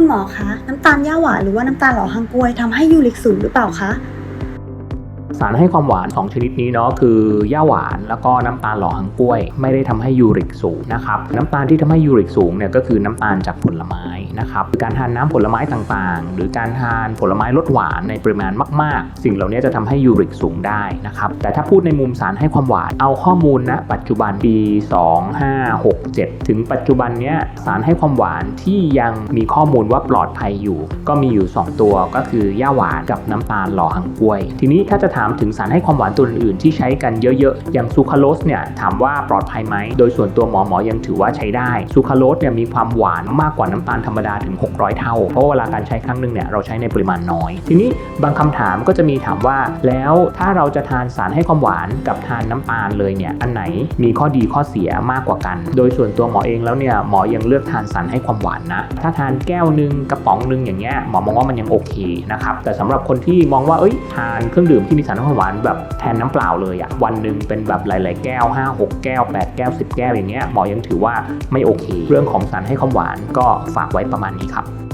คุณหมอคะ น้ำตาลย่าหวานหรือว่าน้ำตาลหล่อฮังกวยทำให้ยูริกสูงหรือเปล่าคะ สารให้ความหวาน 2 ชนิดนี้เนาะคือย่าหวานแล้วก็น้ำตาลหล่อหังกล้วย ไม่ได้ทำให้ยูริกสูงนะครับน้ำตาลที่ทำให้ยูริกสูงเนี่ยก็คือน้ำตาลจากผลไม้นะครับคือการทานน้ำผลไม้ต่างๆ หรือการทานผลไม้รสหวานในปริมาณมาก ๆ สิ่งเหล่านี้จะทำให้ยูริกสูงได้นะครับแต่ถ้าพูดในมุมสารให้ความหวานเอาข้อมูลณปัจจุบันปี 2567 ถึงปัจจุบันเนี้ยสารให้ความหวานที่ยังมีข้อมูลว่าปลอดภัยอยู่ ก็มีอยู่ 2 ตัวก็คือย่าหวานกับน้ำตาลหล่อหังกล้วย ทีนี้ถ้าจะถามถึงสารให้ความหวานตัวอื่นๆที่ใช้กันเยอะๆ อย่างซูคราโลสเนี่ยถามว่าปลอดภัยไหม โดยส่วนตัวหมอหมอยังถือว่าใช้ได้ซูคราโลสเนี่ยมีความหวานมากกว่าน้ำตาลธรรมดาถึง 600 เท่า เพราะเวลาการใช้ครั้งหนึ่งเนี่ยเราใช้ในปริมาณน้อย ทีนี้บางคำถามก็จะมีถามว่า แล้วถ้าเราจะทานสารให้ความหวานกับทานน้ำตาลเลยเนี่ยอันไหนมีข้อดีข้อเสียมากกว่ากัน โดยส่วนตัวหมอเองแล้วเนี่ยหมอยังเลือกทานสารให้ความหวานนะ ถ้าทานแก้วหนึ่งกระป๋องหนึ่งอย่างเงี้ยหมอมองว่ามันยังโอเคนะครับแต่สำหรับคนที่มองว่าเอ้ยทานเครื่องดื่มที่มีสารให้ควาหวานแบบแทนน้ำเปล่าเลยอะวันหนึ่งเป็นแบบหลาย ๆ แก้ว 5 6 แก้ว 8 แก้ว 10 แก้วอย่างเงี้ยหมอยังถือว่าไม่โอเค เรื่องของสารให้ความหวานก็ฝากไว้ประมาณนี้ครับ